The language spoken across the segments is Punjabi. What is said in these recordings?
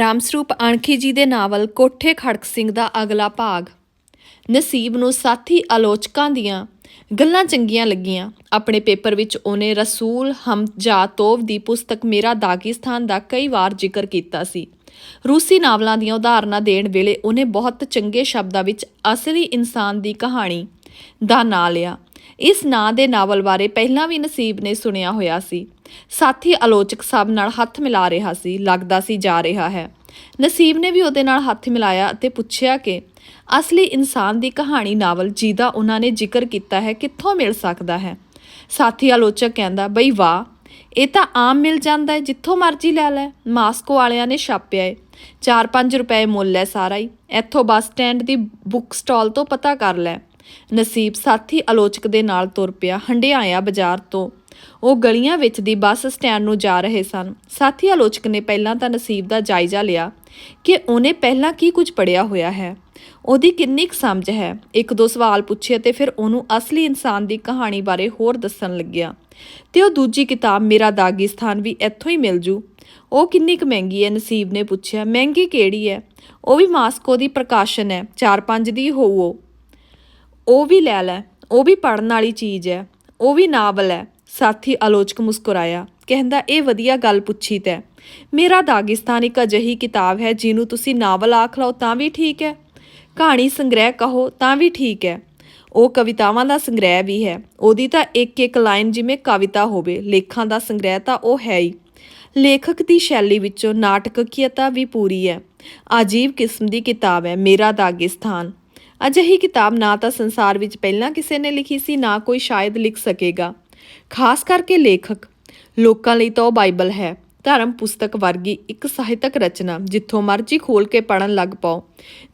ਰਾਮਸਰੂਪ ਅਣਖੀ ਜੀ ਦੇ ਨਾਵਲ ਕੋਠੇ ਖੜਕ ਸਿੰਘ ਦਾ ਅਗਲਾ ਭਾਗ। ਨਸੀਬ ਨੂੰ ਸਾਥੀ ਆਲੋਚਕਾਂ ਦੀਆਂ ਗੱਲਾਂ ਚੰਗੀਆਂ ਲੱਗੀਆਂ। ਆਪਣੇ ਪੇਪਰ ਵਿੱਚ ਉਹਨੇ ਰਸੂਲ ਹਮਜਾਤੋਵ ਦੀ ਪੁਸਤਕ ਮੇਰਾ ਦਾਗਿਸਤਾਨ ਦਾ ਕਈ ਵਾਰ ਜ਼ਿਕਰ ਕੀਤਾ ਸੀ। ਰੂਸੀ ਨਾਵਲਾਂ ਦੀਆਂ ਉਦਾਹਰਨਾਂ ਦੇਣ ਵੇਲੇ ਉਹਨੇ ਬਹੁਤ ਚੰਗੇ ਸ਼ਬਦਾਂ ਵਿੱਚ ਅਸਲੀ ਇਨਸਾਨ ਦੀ ਕਹਾਣੀ ਦਾ ਨਾਂ ਲਿਆ। ਇਸ ਨਾਂ ਦੇ ਨਾਵਲ ਬਾਰੇ ਪਹਿਲਾਂ ਵੀ ਨਸੀਬ ਨੇ ਸੁਣਿਆ ਹੋਇਆ ਸੀ। ਸਾਥੀ ਆਲੋਚਕ ਸਭ ਨਾਲ ਹੱਥ ਮਿਲਾ ਰਿਹਾ ਸੀ, ਲੱਗਦਾ ਸੀ ਜਾ ਰਿਹਾ ਹੈ। ਨਸੀਬ ਨੇ ਵੀ ਉਹਦੇ ਨਾਲ ਹੱਥ ਮਿਲਾਇਆ ਅਤੇ ਪੁੱਛਿਆ ਕਿ ਅਸਲੀ ਇਨਸਾਨ ਦੀ ਕਹਾਣੀ ਨਾਵਲ ਜਿਹਦਾ ਉਹਨਾਂ ਨੇ ਜ਼ਿਕਰ ਕੀਤਾ ਹੈ ਕਿੱਥੋਂ ਮਿਲ ਸਕਦਾ ਹੈ? ਸਾਥੀ ਆਲੋਚਕ ਕਹਿੰਦਾ, ਬਈ ਵਾਹ, ਇਹ ਤਾਂ ਆਮ ਮਿਲ ਜਾਂਦਾ ਹੈ, ਜਿੱਥੋਂ ਮਰਜ਼ੀ ਲੈ ਲੈ। ਮਾਸਕੋ ਵਾਲਿਆਂ ਨੇ ਛਾਪਿਆ ਏ। 4-5 ਰੁਪਏ ਮੁੱਲ ਹੈ ਸਾਰਾ ਹੀ ਇੱਥੋਂ ਬੱਸ ਸਟੈਂਡ ਦੀ ਬੁੱਕ ਸਟਾਲ ਤੋਂ ਪਤਾ ਕਰ ਲੈ। ਨਸੀਬ ਸਾਥੀ ਆਲੋਚਕ ਦੇ ਨਾਲ ਤੁਰ ਪਿਆ, ਹੰਡਿਆਇਆ ਬਾਜ਼ਾਰ ਤੋਂ। ਉਹ ਗਲੀਆਂ ਵਿੱਚ ਦੀ ਬੱਸ ਸਟੈਂਡ ਨੂੰ ਜਾ ਰਹੇ ਸਨ। ਸਾਥੀ ਆਲੋਚਕ ਨੇ ਪਹਿਲਾਂ ਤਾਂ ਨਸੀਬ ਦਾ ਜਾਇਜ਼ਾ ਲਿਆ ਕਿ ਉਹਨੇ ਪਹਿਲਾਂ ਕੀ ਕੁਝ ਪੜਿਆ ਹੋਇਆ ਹੈ। ਉਹਦੀ ਕਿੰਨੀ ਕੁ ਸਮਝ ਹੈ? ਇੱਕ ਦੋ ਸਵਾਲ ਪੁੱਛੇ ਤੇ ਫਿਰ ਉਹਨੂੰ ਅਸਲੀ ਇਨਸਾਨ ਦੀ ਕਹਾਣੀ ਬਾਰੇ ਹੋਰ ਦੱਸਣ ਲੱਗਿਆ। ਤੇ ਉਹ ਦੂਜੀ ਕਿਤਾਬ, ਮੇਰਾ ਦਾਗਿਸਤਾਨ ਵੀ ਇੱਥੋਂ ਹੀ ਮਿਲ ਜੂ। ਉਹ ਕਿੰਨੀ ਕੁ ਮਹਿੰਗੀ ਹੈ? ਨਸੀਬ ਨੇ ਪੁੱਛਿਆ। ਮਹਿੰਗੀ ਕਿਹੜੀ ਹੈ? ਉਹ ਵੀ ਮਾਸਕੋ ਦੀ ਪ੍ਰਕਾਸ਼ਨ ਹੈ। 4-5 ਦੀ ਹੋਊ ਉਹ ਵੀ ਲੈ ਲੈ, ਉਹ ਵੀ ਪੜਨ ਵਾਲੀ ਚੀਜ਼ ਹੈ ਉਹ ਵੀ ਨਾਵਲ ਹੈ ਸਾਥੀ ਆਲੋਚਕ ਮੁਸਕਰਾਇਆ, ਕਹਿੰਦਾ, ਇਹ ਵਧੀਆ ਗੱਲ ਪੁੱਛੀ ਤੈ। ਮੇਰਾ ਦਾਗਿਸਤਾਨ ਇੱਕ ਅਜਿਹੀ ਕਿਤਾਬ ਹੈ ਜਿਹਨੂੰ ਤੁਸੀਂ ਨਾਵਲ ਆਖ ਲਓ ਤਾਂ ਵੀ ਠੀਕ ਹੈ ਕਹਾਣੀ ਸੰਗ੍ਰਹਿ ਕਹੋ ਤਾਂ ਵੀ ਠੀਕ ਹੈ ਉਹ ਕਵਿਤਾਵਾਂ ਦਾ ਸੰਗ੍ਰਹਿ ਵੀ ਹੈ। ਉਹਦੀ ਤਾਂ ਇੱਕ ਇੱਕ ਲਾਈਨ ਜਿਵੇਂ ਕਵਿਤਾ ਹੋਵੇ, ਲੇਖਾਂ ਦਾ ਸੰਗ੍ਰਹਿ ਤਾਂ ਉਹ ਹੈ ਹੀ। ਲੇਖਕ ਦੀ ਸ਼ੈਲੀ ਵਿੱਚੋਂ ਨਾਟਕੀਅਤਾ ਵੀ ਪੂਰੀ ਹੈ ਅਜੀਬ ਕਿਸਮ ਦੀ ਕਿਤਾਬ ਹੈ ਮੇਰਾ ਦਾਗਿਸਤਾਨ। ਅਜਿਹੀ ਕਿਤਾਬ ਨਾ ਤਾਂ ਸੰਸਾਰ ਵਿੱਚ ਪਹਿਲਾਂ ਕਿਸੇ ਨੇ ਲਿਖੀ ਸੀ, ਨਾ ਕੋਈ ਸ਼ਾਇਦ ਲਿਖ ਸਕੇਗਾ। ਖਾਸ ਕਰਕੇ ਲੇਖਕ। ਲੋਕਾਂ ਲਈ ਤਾਂ ਉਹ ਬਾਈਬਲ ਹੈ। ਧਰਮ ਪੁਸਤਕ ਵਰਗੀ ਇੱਕ ਸਾਹਿਤਕ ਰਚਨਾ, ਜਿੱਥੋਂ ਮਰਜ਼ੀ ਖੋਲ ਕੇ ਪੜਨ ਲੱਗ ਪਾਓ।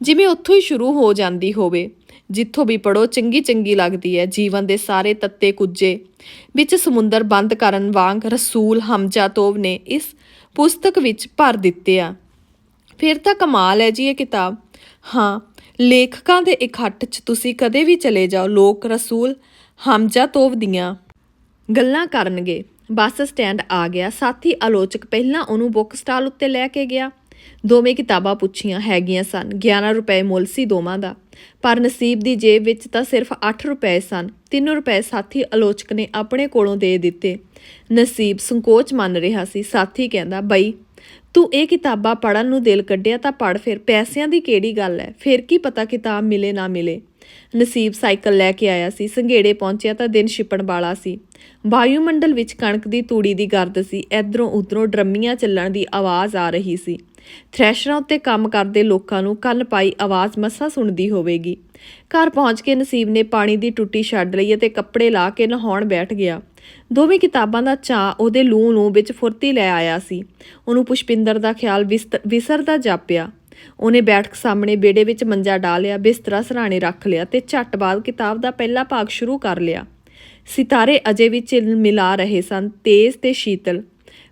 ਜਿਵੇਂ ਉੱਥੋਂ ਹੀ ਸ਼ੁਰੂ ਹੋ ਜਾਂਦੀ ਹੋਵੇ। ਜਿੱਥੋਂ ਵੀ ਪੜੋ ਚੰਗੀ ਚੰਗੀ ਲੱਗਦੀ ਹੈ। ਜੀਵਨ ਦੇ ਸਾਰੇ ਤੱਤੇ ਕੁੱਜੇ। ਵਿੱਚ ਸਮੁੰਦਰ ਬੰਦ ਕਰਨ ਵਾਂਗ ਰਸੂਲ ਹਮਜਾਤੋਵ ਨੇ ਇਸ ਪੁਸਤਕ ਵਿੱਚ ਭਰ ਦਿੱਤੇ ਆ। ਫਿਰ ਤਾਂ ਕਮਾਲ ਹੈ ਜੀ ਇਹ ਕਿਤਾਬ। ਹਾਂ ਲੇਖਕਾਂ ਦੇ ਇਕੱਠ 'ਚ ਤੁਸੀਂ ਕਦੇ ਵੀ ਚਲੇ ਜਾਓ, ਲੋਕ ਰਸੂਲ ਹਮਜ਼ਾ ਤੋਵ ਦੀਆਂ ਗੱਲਾਂ ਕਰਨਗੇ। ਬੱਸ ਸਟੈਂਡ ਆ ਗਿਆ। ਸਾਥੀ ਆਲੋਚਕ ਪਹਿਲਾਂ ਉਹਨੂੰ ਬੁੱਕ ਸਟਾਲ ਉੱਤੇ ਲੈ ਕੇ ਗਿਆ। ਦੋਵੇਂ ਕਿਤਾਬਾਂ ਪੁੱਛੀਆਂ ਹੈਗੀਆਂ ਸਨ। 11 ਰੁਪਏ ਮੁੱਲ ਸੀ ਦੋਵਾਂ ਦਾ। ਪਰ ਨਸੀਬ ਦੀ ਜੇਬ ਵਿੱਚ ਤਾਂ ਸਿਰਫ 8 ਰੁਪਏ ਸਨ। 3 ਰੁਪਏ ਸਾਥੀ ਆਲੋਚਕ ਨੇ ਆਪਣੇ ਕੋਲੋਂ ਦੇ ਦਿੱਤੇ। ਨਸੀਬ ਸੰਕੋਚ ਮੰਨ ਰਿਹਾ ਸੀ। ਸਾਥੀ ਕਹਿੰਦਾ, ਬਈ ਤੂੰ ਇਹ ਕਿਤਾਬਾਂ ਪੜਨ ਨੂੰ ਦਿਲ ਕੱਢਿਆ ਤਾਂ ਪੜ ਫਿਰ, ਪੈਸਿਆਂ ਦੀ ਕਿਹੜੀ ਗੱਲ ਹੈ? ਫਿਰ ਕੀ ਪਤਾ ਕਿਤਾਬ ਮਿਲੇ ਨਾ ਮਿਲੇ? ਨਸੀਬ ਸਾਈਕਲ ਲੈ ਕੇ ਆਇਆ ਸੀ, ਸੰਘੇੜੇ ਪਹੁੰਚਿਆ ਤਾਂ ਦਿਨ ਛਿਪਣ ਵਾਲਾ ਸੀ। ਵਾਯੂਮੰਡਲ ਵਿੱਚ ਕਣਕ ਦੀ ਤੂੜੀ ਦੀ ਗਰਦ ਸੀ, ਇਧਰੋਂ ਉਧਰੋਂ ਡਰਮੀਆਂ ਚੱਲਣ ਦੀ ਆਵਾਜ਼ ਆ ਰਹੀ ਸੀ। ਥ੍ਰੈਸ਼ਰਾਂ ਉੱਤੇ ਕੰਮ ਕਰਦੇ ਲੋਕਾਂ ਨੂੰ ਕੰਨ ਪਾਈ ਆਵਾਜ਼ ਮੱਸਾ ਸੁਣਦੀ ਹੋਵੇਗੀ। ਘਰ ਪਹੁੰਚ ਕੇ ਨਸੀਬ ਨੇ ਪਾਣੀ ਦੀ ਟੁੱਟੀ ਛੱਡ ਲਈ ਅਤੇ ਕੱਪੜੇ ਲਾ ਕੇ ਨਹਾਉਣ ਬੈਠ ਗਿਆ। ਦੋਵੇਂ ਕਿਤਾਬਾਂ ਦਾ ਚਾਅ ਉਹਦੇ ਲੂੰ ਨੂੰ ਵਿੱਚ ਫੁਰਤੀ ਲੈ ਆਇਆ ਸੀ। ਉਹਨੂੰ ਪੁਸ਼ਪਿੰਦਰ ਦਾ ਖਿਆਲ ਵਿਸਰਦਾ ਜਾਪਿਆ। ਉਹਨੇ ਬੈਠਕ ਸਾਹਮਣੇ ਬੇੜੇ ਵਿੱਚ ਮੰਜਾ ਢਾ ਲਿਆ, ਬਿਸਤਰਾ ਸਰਾਣੇ ਰੱਖ ਲਿਆ ਤੇ ਝੱਟ ਬਾਅਦ ਕਿਤਾਬ ਦਾ ਪਹਿਲਾ ਭਾਗ ਸ਼ੁਰੂ ਕਰ ਲਿਆ। ਸਿਤਾਰੇ ਅਜੇ ਵੀ ਚਿਲ ਮਿਲਾ ਰਹੇ ਸਨ, ਤੇਜ਼ ਤੇ ਸ਼ੀਤਲ।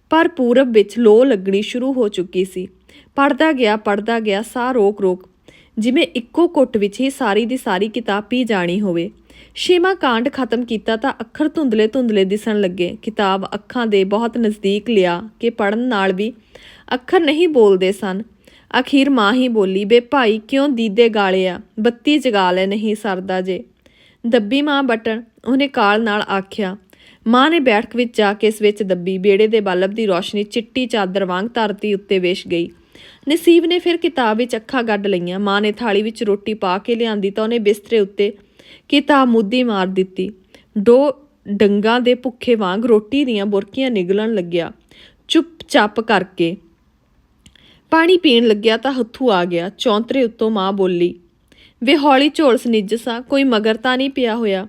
ਪਰ ਪੂਰਬ ਵਿੱਚ ਲੋ ਲੱਗਣੀ ਸ਼ੁਰੂ ਹੋ ਚੁੱਕੀ ਸੀ। ਪੜਦਾ ਗਿਆ ਪੜਦਾ ਗਿਆ, ਸਾਹ ਰੋਕ ਰੋਕ ਜਿਵੇਂ ਇੱਕੋ ਕੁੱਟ ਵਿੱਚ ਹੀ ਸਾਰੀ ਦੀ ਸਾਰੀ ਕਿਤਾਬ ਪੀ ਜਾਣੀ ਹੋਵੇ। ਛੇਵਾਂ ਕਾਂਡ ਖਤਮ ਕੀਤਾ ਤਾਂ ਅੱਖਰ ਧੁੰਦਲੇ ਧੁੰਦਲੇ ਦਿਸਣ ਲੱਗੇ। ਕਿਤਾਬ ਅੱਖਾਂ ਦੇ ਬਹੁਤ ਨਜ਼ਦੀਕ ਲਿਆ ਕਿ ਪੜਨ ਨਾਲ ਵੀ ਅੱਖਰ ਨਹੀਂ ਬੋਲਦੇ ਸਨ। ਅਖੀਰ ਮਾਂ ਹੀ ਬੋਲੀ, ਬੇ ਭਾਈ, ਕਿਉਂ ਦੀਦੇ ਗਾਲੇ ਆ? ਬੱਤੀ ਜਗਾ ਲੈ ਨਹੀਂ ਸਰਦਾ ਜੇ। ਦੱਬੀ ਮਾਂ ਬਟਨ, ਉਹਨੇ ਕਾਲ ਨਾਲ ਆਖਿਆ, ਮਾਂ ਨੇ ਬੈਠਕ ਵਿੱਚ ਜਾ ਕੇ ਇਸ ਵਿੱਚ ਦੱਬੀ। ਬੇੜੇ ਦੇ ਬਲਬ ਦੀ ਰੋਸ਼ਨੀ ਚਿੱਟੀ ਚਾਦਰ ਵਾਂਗ ਧਰਤੀ ਉੱਤੇ ਵੇਸ਼ ਗਈ। ਨਸੀਬ ਨੇ ਫਿਰ ਕਿਤਾਬ ਵਿੱਚ ਅੱਖਾਂ ਗੱਡ ਲਈਆਂ। ਮਾਂ ਨੇ ਥਾਲੀ ਵਿੱਚ ਰੋਟੀ ਪਾ ਕੇ ਲਿਆਂਦੀ ਤਾਂ ਉਹਨੇ ਬਿਸਤਰੇ ਉੱਤੇ ਕਿਤਾਬ ਮੁੱਦੀ ਮਾਰ ਦਿੱਤੀ। ਦੋ ਡੰਗਾਂ ਦੇ ਭੁੱਖੇ ਵਾਂਗ ਰੋਟੀ ਦੀਆਂ ਬੁਰਕੀਆਂ ਨਿਗਲਣ ਲੱਗਿਆ। ਚੁੱਪ ਚਾਪ ਕਰਕੇ ਪਾਣੀ ਪੀਣ ਲੱਗਿਆ ਤਾਂ ਹੱਥੂ ਆ ਗਿਆ। ਚੌਂਤਰੇ ਉੱਤੋਂ ਮਾਂ ਬੋਲੀ, ਵੇ ਹੌਲੀ ਝੋਲ ਸਨਿਜਸਾ ਕੋਈ ਮਗਰ ਤਾਂ ਨਹੀਂ ਪਿਆ ਹੋਇਆ।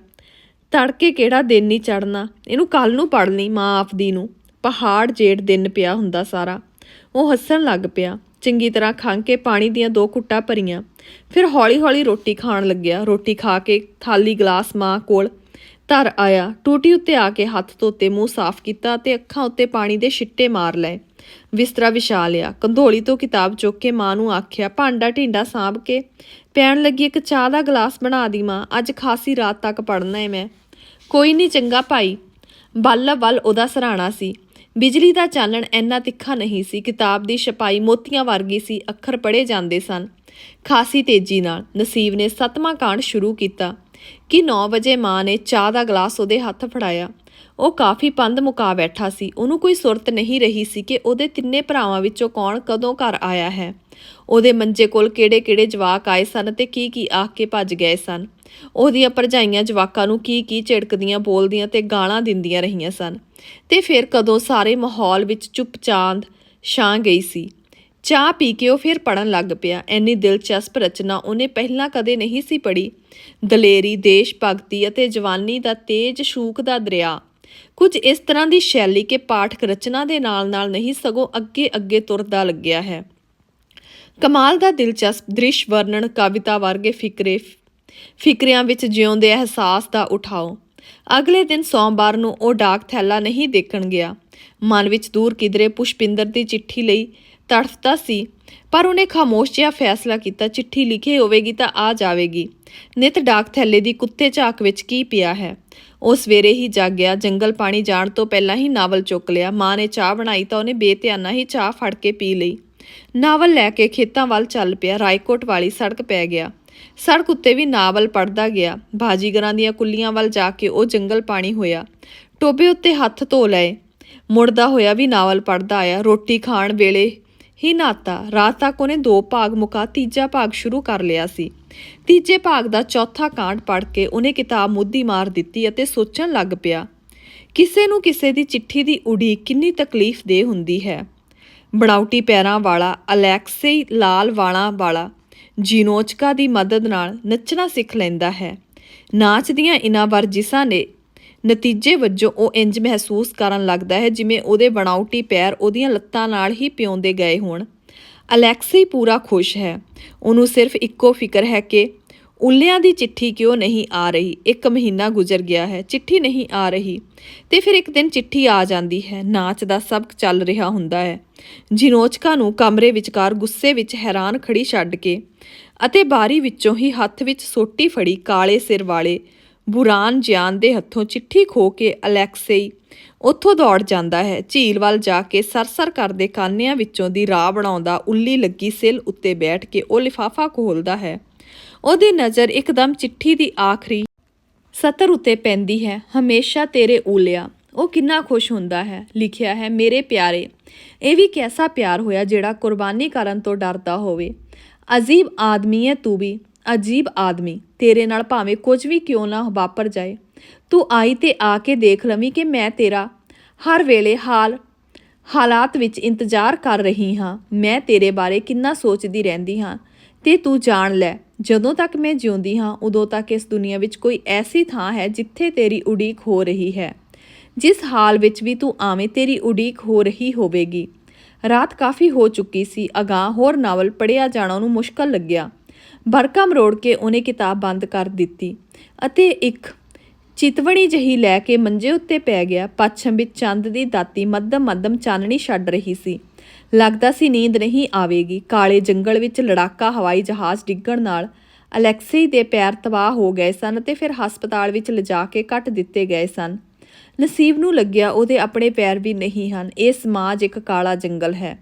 ਤੜਕੇ ਕਿਹੜਾ ਦਿਨ ਨਹੀਂ ਚੜਨਾ ਇਹਨੂੰ ਕੱਲ ਨੂੰ ਪੜ ਲਈ ਮਾਂ ਆਪਦੀ ਨੂੰ। ਪਹਾੜ ਜੇੜ ਦਿਨ ਪਿਆ ਹੁੰਦਾ ਸਾਰਾ। ਉਹ ਹੱਸਣ ਲੱਗ ਪਿਆ। ਚੰਗੀ ਤਰ੍ਹਾਂ ਖੰਘ ਕੇ ਪਾਣੀ ਦੀਆਂ ਦੋ ਕੁੱਟਾਂ ਭਰੀਆਂ। ਫਿਰ ਹੌਲੀ-ਹੌਲੀ ਰੋਟੀ ਖਾਣ ਲੱਗਿਆ। ਰੋਟੀ ਖਾ ਕੇ ਥਾਲੀ ਗਲਾਸ ਮਾਂ ਕੋਲ ਧਰ ਆਇਆ। ਟੂਟੀ ਉੱਤੇ ਆ ਕੇ ਹੱਥ ਧੋਤੇ, ਮੂੰਹ ਸਾਫ਼ ਕੀਤਾ ਤੇ ਅੱਖਾਂ ਉੱਤੇ ਪਾਣੀ ਦੇ ਛਿੱਟੇ ਮਾਰ ਲਏ। ਬਿਸਤਰਾ ਵਿਛਾ ਲਿਆ। ਕੰਧੋਲੀ ਤੋਂ ਕਿਤਾਬ ਚੁੱਕ ਕੇ ਮਾਂ ਨੂੰ ਆਖਿਆ, ਭਾਂਡਾ ਢਿੰਡਾ ਸਾਂਭ ਕੇ ਪੈਣ ਲੱਗੀ, ਇੱਕ ਚਾਹ ਦਾ ਗਲਾਸ ਬਣਾ ਦੀ ਮਾਂ। ਅੱਜ ਖਾਸੀ ਰਾਤ ਤੱਕ ਪੜਨਾ ਏ ਮੈਂ। ਕੋਈ ਨਹੀਂ ਚੰਗਾ ਭਾਈ। ਬੱਲ ਵੱਲ ਉਹਦਾ ਸਰਾਣਾ ਸੀ। ਬਿਜਲੀ ਦਾ ਚਾਨਣ ਇੰਨਾ ਤਿੱਖਾ ਨਹੀਂ ਸੀ, ਕਿਤਾਬ ਦੀ ਛਪਾਈ ਮੋਤੀਆਂ ਵਰਗੀ ਸੀ, ਅੱਖਰ ਪੜ੍ਹੇ ਜਾਂਦੇ ਸਨ। ਖਾਸੀ ਤੇਜ਼ੀ ਨਾਲ ਨਸੀਬ ਨੇ ਸੱਤਵਾਂ ਕਾਂਡ ਸ਼ੁਰੂ ਕੀਤਾ। ਕਿ 9 ਵਜੇ ਮਾਂ ਨੇ ਚਾਹ ਦਾ ਗਲਾਸ ਉਹਦੇ ਹੱਥ ਫੜਾਇਆ। ਉਹ ਕਾਫੀ ਪੰਦ ਮੁਕਾ ਬੈਠਾ ਸੀ। ਉਹਨੂੰ ਕੋਈ ਸੁਰਤ ਨਹੀਂ ਰਹੀ ਸੀ ਕਿ ਉਹਦੇ ਤਿੰਨੇ ਭਰਾਵਾਂ ਵਿੱਚੋਂ ਕੌਣ ਕਦੋਂ ਘਰ ਆਇਆ ਹੈ। ਉਹਦੇ ਮੰਜੇ ਕੋਲ ਕਿਹੜੇ-ਕਿਹੜੇ ਜਵਾਕ ਆਏ ਸਨ ਤੇ ਕੀ-ਕੀ ਆਖ ਕੇ ਭੱਜ ਗਏ ਸਨ। ਉਹਦੀਆਂ ਭਰਜਾਈਆਂ ਜਵਾਕਾਂ ਨੂੰ ਕੀ-ਕੀ ਝਿੜਕਦੀਆਂ, ਬੋਲਦੀਆਂ ਤੇ ਗਾਲਾਂ ਦਿੰਦੀਆਂ ਰਹੀਆਂ ਸਨ। ਤੇ ਫਿਰ ਕਦੋਂ ਸਾਰੇ ਮਾਹੌਲ ਵਿੱਚ ਚੁੱਪਚਾਂਦ ਛਾਂ ਗਈ ਸੀ। ਚਾਹ ਪੀ ਕੇ ਉਹ ਫਿਰ ਪੜਨ ਲੱਗ ਪਿਆ। ਐਨੀ ਦਿਲਚਸਪ ਰਚਨਾ ਉਹਨੇ ਪਹਿਲਾਂ ਕਦੇ ਨਹੀਂ ਸੀ ਪੜ੍ਹੀ। ਦਲੇਰੀ ਦੇਸ਼ ਭਗਤੀ ਅਤੇ ਜਵਾਨੀ ਦਾ ਤੇਜ ਸ਼ੂਕ ਦਾ ਦਰਿਆ। ਕੁਝ ਇਸ ਤਰ੍ਹਾਂ ਦੀ ਸ਼ੈਲੀ ਕਿ ਪਾਠਕ ਰਚਨਾ ਦੇ ਨਾਲ-ਨਾਲ ਨਹੀਂ ਸਗੋਂ ਅੱਗੇ-ਅੱਗੇ ਤੁਰਦਾ ਲੱਗਿਆ ਹੈ। ਕਮਾਲ ਦਾ ਦਿਲਚਸਪ ਦ੍ਰਿਸ਼ ਵਰਣਨ ਕਵਿਤਾ ਵਰਗੇ ਫਿਕਰੇ, ਫਿਕਰਿਆਂ ਵਿੱਚ ਜਿਉਂਦੇ ਅਹਿਸਾਸ ਦਾ ਉਠਾਓ। ਅਗਲੇ ਦਿਨ ਸੋਮਵਾਰ ਨੂੰ ਉਹ ਡਾਕ ਥੈਲਾ ਨਹੀਂ ਦੇਖਣ ਗਿਆ। ਮਨ ਵਿੱਚ ਦੂਰ ਕਿਧਰੇ ਪੁਸ਼ਪਿੰਦਰ ਦੀ ਚਿੱਠੀ ਲਈ ਤੜਫਦਾ ਸੀ, ਪਰ ਉਹਨੇ ਖਾਮੋਸ਼ ਜਿਹਾ ਫੈਸਲਾ ਕੀਤਾ, ਚਿੱਠੀ ਲਿਖੀ ਹੋਵੇਗੀ ਤਾਂ ਆ ਜਾਵੇਗੀ। ਨਿਤ ਡਾਕ ਥੈਲੇ ਦੀ ਕੁੱਤੇ ਝਾਕ ਵਿੱਚ ਕੀ ਪਿਆ ਹੈ? ਉਹ ਸਵੇਰੇ ਹੀ ਜਾਗ ਗਿਆ, ਜੰਗਲ ਪਾਣੀ ਜਾਣ ਤੋਂ ਪਹਿਲਾਂ ਹੀ ਨਾਵਲ ਚੁੱਕ ਲਿਆ। ਮਾਂ ਨੇ ਚਾਹ ਬਣਾਈ ਤਾਂ ਉਹਨੇ ਬੇਧਿਆਨਾ ਹੀ ਚਾਹ ਫੜ ਕੇ ਪੀ ਲਈ। ਨਾਵਲ ਲੈ ਕੇ ਖੇਤਾਂ ਵੱਲ ਚੱਲ ਪਿਆ। ਰਾਏਕੋਟ ਵਾਲੀ ਸੜਕ ਪੈ ਗਿਆ। ਸੜਕ ਉੱਤੇ ਵੀ ਨਾਵਲ ਪੜਦਾ ਗਿਆ। ਬਾਜੀਗਰਾਂ ਦੀਆਂ ਕੁੱਲੀਆਂ ਵੱਲ ਜਾ ਕੇ ਉਹ ਜੰਗਲ ਪਾਣੀ ਹੋਇਆ। ਟੋਬੇ ਉੱਤੇ ਹੱਥ ਧੋ ਲਏ। ਮੁੜਦਾ ਹੋਇਆ ਵੀ ਨਾਵਲ ਪੜਦਾ ਆਇਆ। ਰੋਟੀ ਖਾਣ ਵੇਲੇ ਹੀ ਨਾਤਾ। ਰਾਤ ਤੱਕ ਉਹਨੇ ਦੋ ਭਾਗ ਮੁਕਾ, ਤੀਜਾ ਭਾਗ ਸ਼ੁਰੂ ਕਰ ਲਿਆ ਸੀ। ਤੀਜੇ ਭਾਗ ਦਾ ਚੌਥਾ ਕਾਂਡ ਪੜ੍ਹ ਕੇ ਉਹਨੇ ਕਿਤਾਬ ਮੁੱਦੀ ਮਾਰ ਦਿੱਤੀ ਅਤੇ ਸੋਚਣ ਲੱਗ ਪਿਆ, ਕਿਸੇ ਨੂੰ ਕਿਸੇ ਦੀ ਚਿੱਠੀ ਦੀ ਉਡੀਕ ਕਿੰਨੀ ਤਕਲੀਫ਼ ਦੇ ਹੁੰਦੀ ਹੈ। ਬਣਾਉਟੀ ਪੈਰਾਂ ਵਾਲਾ, ਅਲੈਕਸੇ ਲਾਲ ਵਾਲਾਂ ਵਾਲਾ ਜੀਨੋਚਕਾ ਦੀ ਮਦਦ ਨਾਲ ਨੱਚਣਾ ਸਿੱਖ ਲੈਂਦਾ ਹੈ। ਨਾਚ ਦੀਆਂ ਇਨਾਂ ਵਰਜਿਸ਼ਾਂ ਨੇ ਨਤੀਜੇ ਵਜੋਂ ਉਹ ਇੰਜ ਮਹਿਸੂਸ ਕਰਨ ਲੱਗਦਾ ਹੈ ਜਿਵੇਂ ਉਹਦੇ ਬਣਾਉਟੀ ਪੈਰ ਉਹਦੀਆਂ ਲੱਤਾਂ ਨਾਲ ਹੀ ਪਿਉਂਦੇ ਗਏ ਹੋਣ। ਅਲੈਕਸੀ ਪੂਰਾ ਖੁਸ਼ ਹੈ। ਉਹਨੂੰ ਸਿਰਫ ਇੱਕੋ ਫਿਕਰ ਹੈ ਕਿ ਉੱਲਿਆਂ ਦੀ ਚਿੱਠੀ ਕਿਉਂ ਨਹੀਂ ਆ ਰਹੀ? ਇੱਕ ਮਹੀਨਾ ਗੁਜ਼ਰ ਗਿਆ ਹੈ, ਚਿੱਠੀ ਨਹੀਂ ਆ ਰਹੀ। ਤੇ ਫਿਰ ਇੱਕ ਦਿਨ ਚਿੱਠੀ ਆ ਜਾਂਦੀ ਹੈ, ਨਾਚ ਦਾ ਸਬਕ ਚੱਲ ਰਿਹਾ ਹੁੰਦਾ ਹੈ। ਜਿਨੋਚਕਾ ਨੂੰ ਕਮਰੇ ਵਿਚਕਾਰ ਗੁੱਸੇ ਵਿੱਚ ਹੈਰਾਨ ਖੜੀ ਛੱਡ ਕੇ ਅਤੇ ਬਾਰੀ ਵਿੱਚੋਂ ਹੀ ਹੱਥ ਵਿੱਚ ਸੋਟੀ ਫੜੀ ਕਾਲੇ ਸਿਰ ਵਾਲੇ ਬੁਰਾਨ ਜਿਆਨ ਦੇ ਹੱਥੋਂ ਚਿੱਠੀ ਖੋ ਕੇ ਅਲੈਕਸੇਈ ਉੱਥੋਂ ਦੌੜ ਜਾਂਦਾ ਹੈ। ਝੀਲ ਵੱਲ ਜਾ ਕੇ ਸਰਸਰ ਕਰਦੇ ਕਾਨਿਆਂ ਵਿੱਚੋਂ ਦੀ ਰਾਹ ਬਣਾਉਂਦਾ ਉੱਲੀ ਲੱਗੀ ਸਿਲ ਉੱਤੇ ਬੈਠ ਕੇ ਉਹ ਲਿਫਾਫਾ ਖੋਲਦਾ ਹੈ। ਉਹਦੀ ਨਜ਼ਰ ਇੱਕਦਮ ਚਿੱਠੀ ਦੀ ਆਖਰੀ ਸਤਰ ਉੱਤੇ ਪੈਂਦੀ ਹੈ, ਹਮੇਸ਼ਾ ਤੇਰੇ ਊਲਿਆ। ਉਹ ਕਿੰਨਾ ਖੁਸ਼ ਹੁੰਦਾ ਹੈ। ਲਿਖਿਆ ਹੈ, ਮੇਰੇ ਪਿਆਰੇ, ਇਹ ਵੀ ਕੈਸਾ ਪਿਆਰ ਹੋਇਆ ਜਿਹੜਾ ਕੁਰਬਾਨੀ ਕਰਨ ਤੋਂ ਡਰਦਾ ਹੋਵੇ? ਅਜੀਬ ਆਦਮੀ ਹੈ ਤੂੰ ਵੀ, ਅਜੀਬ ਆਦਮੀ। ਤੇਰੇ ਨਾਲ ਭਾਵੇਂ ਕੁਝ ਵੀ ਕਿਉਂ ਨਾ ਵਾਪਰ ਜਾਏ। ਤੂੰ ਆਈ ਤੇ ਆ ਕੇ ਦੇਖ ਲਵੀਂ ਕਿ ਮੈਂ ਤੇਰਾ ਹਰ ਵੇਲੇ ਹਾਲ, ਹਾਲਾਤ ਵਿੱਚ ਇੰਤਜ਼ਾਰ ਕਰ ਰਹੀ ਹਾਂ। ਮੈਂ ਤੇਰੇ ਬਾਰੇ ਕਿੰਨਾ ਸੋਚਦੀ ਰਹਿੰਦੀ ਹਾਂ। ਤੇ ਤੂੰ ਜਾਣ ਲੈ ਜਦੋਂ ਤੱਕ ਮੈਂ ਜਿਉਂਦੀ ਹਾਂ, ਉਦੋਂ ਤੱਕ ਇਸ ਦੁਨੀਆ ਵਿੱਚ ਕੋਈ ਐਸੀ ਥਾਂ ਹੈ ਜਿੱਥੇ ਤੇਰੀ ਉਡੀਕ ਹੋ ਰਹੀ ਹੈ। ਜਿਸ ਹਾਲ ਵਿੱਚ ਵੀ ਤੂੰ ਆਵੇਂ, ਤੇਰੀ ਉਡੀਕ ਹੋ ਰਹੀ ਹੋਵੇਗੀ। ਰਾਤ ਕਾਫੀ ਹੋ ਚੁੱਕੀ ਸੀ, ਅਗਾਹ ਹੋਰ ਨਾਵਲ ਪੜਿਆ ਜਾਣਾ ਉਹਨੂੰ ਮੁਸ਼ਕਲ ਲੱਗਿਆ। ਬਰਕਾ ਮਰੋੜ ਕੇ ਉਹਨੇ ਕਿਤਾਬ ਬੰਦ ਕਰ ਦਿੱਤੀ ਅਤੇ ਇੱਕ ਚਿਤਵਣੀ ਜਹੀ ਲੈ ਕੇ ਮੰਜੇ ਉੱਤੇ ਪੈ ਗਿਆ। ਪੱਛਮ ਵਿੱਚ ਚੰਦ ਦੀ ਦਾਤੀ ਮੱਧਮ ਮੱਧਮ ਚਾਨਣੀ ਛੱਡ ਰਹੀ ਸੀ। ਲੱਗਦਾ ਸੀ ਨੀਂਦ ਨਹੀਂ ਆਵੇਗੀ। ਕਾਲੇ ਜੰਗਲ ਵਿੱਚ ਲੜਾਕਾ ਹਵਾਈ ਜਹਾਜ਼ ਡਿੱਗਣ ਨਾਲ ਅਲੈਕਸੀ ਦੇ ਪੈਰ ਤਬਾਹ ਹੋ ਗਏ ਸਨ ਤੇ ਫਿਰ ਹਸਪਤਾਲ ਵਿੱਚ ਲਿਜਾ ਕੇ ਕੱਟ ਦਿੱਤੇ ਗਏ ਸਨ। ਨਸੀਬ ਨੂੰ ਲੱਗਿਆ ਉਹਦੇ ਆਪਣੇ ਪੈਰ ਵੀ ਨਹੀਂ ਹਨ। ਇਹ ਸਮਾਜ ਇੱਕ ਕਾਲਾ ਜੰਗਲ ਹੈ।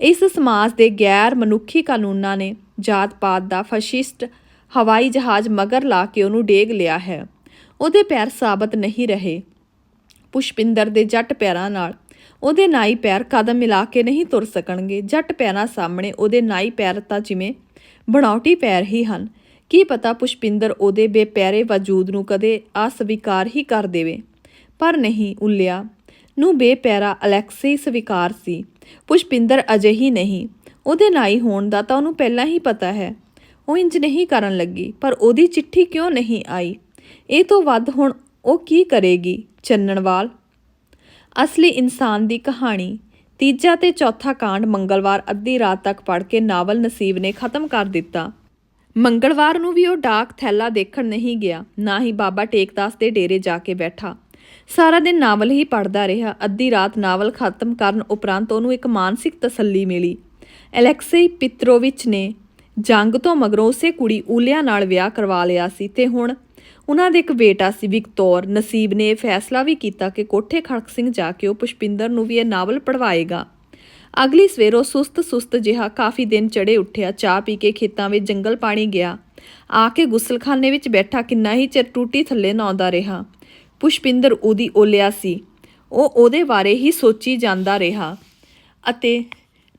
ਇਸ ਸਮਾਜ ਦੇ ਗੈਰ ਮਨੁੱਖੀ ਕਾਨੂੰਨਾਂ ਨੇ ਜਾਤ ਪਾਤ ਦਾ ਫੈਸ਼ਿਸਟ ਹਵਾਈ ਜਹਾਜ਼ ਮਗਰ ਲਾ ਕੇ ਉਹਨੂੰ ਡੇਗ ਲਿਆ ਹੈ। ਉਹਦੇ ਪੈਰ ਸਾਬਤ ਨਹੀਂ ਰਹੇ। ਪੁਸ਼ਪਿੰਦਰ ਦੇ ਜੱਟ ਪੈਰਾਂ ਨਾਲ ਉਹਦੇ ਨਾਈ ਪੈਰ ਕਦਮ ਮਿਲਾ ਕੇ ਨਹੀਂ ਤੁਰ ਸਕਣਗੇ। ਜੱਟ ਪੈਰਾਂ ਸਾਹਮਣੇ ਉਹਦੇ ਨਾਈ ਪੈਰ ਤਾਂ ਜਿਵੇਂ ਬਣਾਉਟੀ ਪੈਰ ਹੀ ਹਨ। ਕੀ ਪਤਾ ਪੁਸ਼ਪਿੰਦਰ ਉਹਦੇ ਬੇਪੈਰੇ ਵਜੂਦ ਨੂੰ ਕਦੇ ਅਸਵੀਕਾਰ ਹੀ ਕਰ ਦੇਵੇ। ਪਰ ਨਹੀਂ, ਉੱਲਿਆ, ਨੂੰ ਬੇਪੈਰਾ ਅਲੈਕਸੀ ਸਵੀਕਾਰ ਸੀ। ਪੁਸ਼ਪਿੰਦਰ ਅਜੇ ਹੀ ਨਹੀਂ। ਉਹਦੇ ਨਾਈ ਹੋਣ ਦਾ ਤਾਂ ਉਹਨੂੰ ਪਹਿਲਾਂ ਹੀ ਪਤਾ ਹੈ। ਉਹ ਇੰਜ ਨਹੀਂ ਕਰਨ ਲੱਗੀ, ਪਰ ਉਹਦੀ ਚਿੱਠੀ ਕਿਉਂ ਨਹੀਂ ਆਈ? ਇਹ ਤੋਂ ਵੱਧ ਹੁਣ ਉਹ ਕੀ ਕਰੇਗੀ? ਚੰਨਣਵਾਲ ਅਸਲੀ ਇਨਸਾਨ ਦੀ ਕਹਾਣੀ। ਤੀਜਾ ਤੇ ਚੌਥਾ ਕਾਂਡ ਮੰਗਲਵਾਰ ਅੱਧੀ ਰਾਤ ਤੱਕ ਪੜ੍ਹ ਕੇ ਨਾਵਲ ਨਸੀਬ ਨੇ ਖਤਮ ਕਰ ਦਿੱਤਾ। ਮੰਗਲਵਾਰ ਨੂੰ ਵੀ ਉਹ ਡਾਕ ਥੈਲਾ ਦੇਖਣ ਨਹੀਂ ਗਿਆ, ਨਾ ਹੀ ਬਾਬਾ ਟੇਕਦਾਸ ਦੇ ਡੇਰੇ ਜਾ ਕੇ ਬੈਠਾ। ਸਾਰਾ ਦਿਨ ਨਾਵਲ ਹੀ ਪੜ੍ਹਦਾ ਰਿਹਾ। ਅੱਧੀ ਰਾਤ ਨਾਵਲ ਖਤਮ ਕਰਨ ਉਪਰੰਤ ਉਹਨੂੰ ਇੱਕ ਮਾਨਸਿਕ ਤਸੱਲੀ ਮਿਲੀ। ਅਲੈਕਸੀ ਪਿਤਰੋਵਿਚ ਨੇ ਜੰਗ ਤੋਂ ਮਗਰੋਂ ਉਸੇ ਕੁੜੀ ਊਲਿਆ ਨਾਲ ਵਿਆਹ ਕਰਵਾ ਲਿਆ ਸੀ ਤੇ ਹੁਣ ਉਹਨਾਂ ਦੇ ਇੱਕ ਬੇਟਾ ਸੀ ਵਿਕਟੋਰ। ਨਸੀਬ ਨੇ ਇਹ ਫੈਸਲਾ ਵੀ ਕੀਤਾ ਕਿ ਕੋਠੇ ਖੜਕ ਸਿੰਘ ਜਾ ਕੇ ਉਹ ਪੁਸ਼ਪਿੰਦਰ ਨੂੰ ਵੀ ਇਹ ਨਾਵਲ ਪੜ੍ਹਵਾਏਗਾ। ਅਗਲੀ ਸਵੇਰ ਉਹ ਸੁਸਤ ਸੁਸਤ ਜਿਹਾ ਕਾਫੀ ਦਿਨ ਚੜੇ ਉੱਠਿਆ, ਚਾਹ ਪੀ ਕੇ ਖੇਤਾਂ ਵਿੱਚ ਜੰਗਲ ਪਾਣੀ ਗਿਆ। ਆ ਕੇ ਗੁਸਲਖਾਨੇ ਵਿੱਚ ਬੈਠਾ ਕਿੰਨਾ ਹੀ ਚਿਰ ਟੂਟੀ ਥੱਲੇ ਨਹਾਉਂਦਾ ਰਿਹਾ। ਪੁਸ਼ਪਿੰਦਰ ਉਹਦੀ ਓਲਿਆ ਸੀ। ਉਹ ਉਹਦੇ ਬਾਰੇ ਹੀ ਸੋਚੀ ਜਾਂਦਾ ਰਿਹਾ ਅਤੇ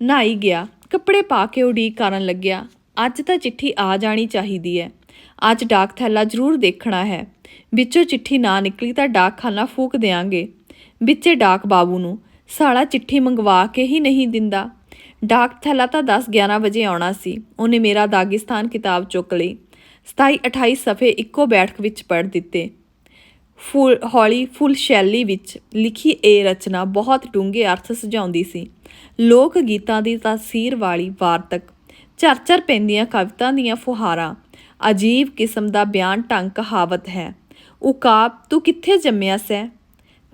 ਨਹਾਈ ਗਿਆ। ਕੱਪੜੇ ਪਾ ਕੇ ਉਡੀਕ ਕਰਨ ਲੱਗਿਆ। ਅੱਜ ਤਾਂ ਚਿੱਠੀ ਆ ਜਾਣੀ ਚਾਹੀਦੀ ਹੈ। ਅੱਜ ਡਾਕ ਥੈਲਾ ਜ਼ਰੂਰ ਦੇਖਣਾ ਹੈ। ਵਿੱਚੋਂ ਚਿੱਠੀ ਨਾ ਨਿਕਲੀ ਤਾਂ ਡਾਕਖਾਨਾ ਫੂਕ ਦੇਾਂਗੇ ਵਿੱਚੇ ਡਾਕ ਬਾਬੂ ਨੂੰ, ਸਾਲਾ ਚਿੱਠੀ ਮੰਗਵਾ ਕੇ ਹੀ ਨਹੀਂ ਦਿੰਦਾ। ਡਾਕ ਥੈਲਾ ਤਾਂ 10-11 ਵਜੇ ਆਉਣਾ ਸੀ। ਉਹਨੇ ਮੇਰਾ ਦਾਗਿਸਤਾਨ ਕਿਤਾਬ ਚੁੱਕ ਲਈ। 27-28 ਸਫ਼ੇ ਇੱਕੋ ਬੈਠਕ ਵਿੱਚ ਪੜ੍ਹ ਦਿੱਤੇ। ਫੁੱਲ, ਹੌਲੀ ਫੁੱਲ ਸ਼ੈਲੀ ਵਿੱਚ ਲਿਖੀ ਇਹ ਰਚਨਾ ਬਹੁਤ ਡੂੰਘੇ ਅਰਥ ਸੁਝਾਉਂਦੀ ਸੀ। ਲੋਕ ਗੀਤਾਂ ਦੀ ਤਾਸੀਰ ਵਾਲੀ ਵਾਰਤਕ। ਚਰਚਰ ਪੈਂਦੀਆਂ ਕਵਿਤਾ ਦੀਆਂ ਫੁਹਾਰਾਂ। ਅਜੀਬ ਕਿਸਮ ਦਾ ਬਿਆਨ ਢੰਗ ਕਹਾਵਤ ਹੈ। ਉਕਾਬ, ਤੂੰ ਕਿੱਥੇ ਜੰਮਿਆ ਸੈ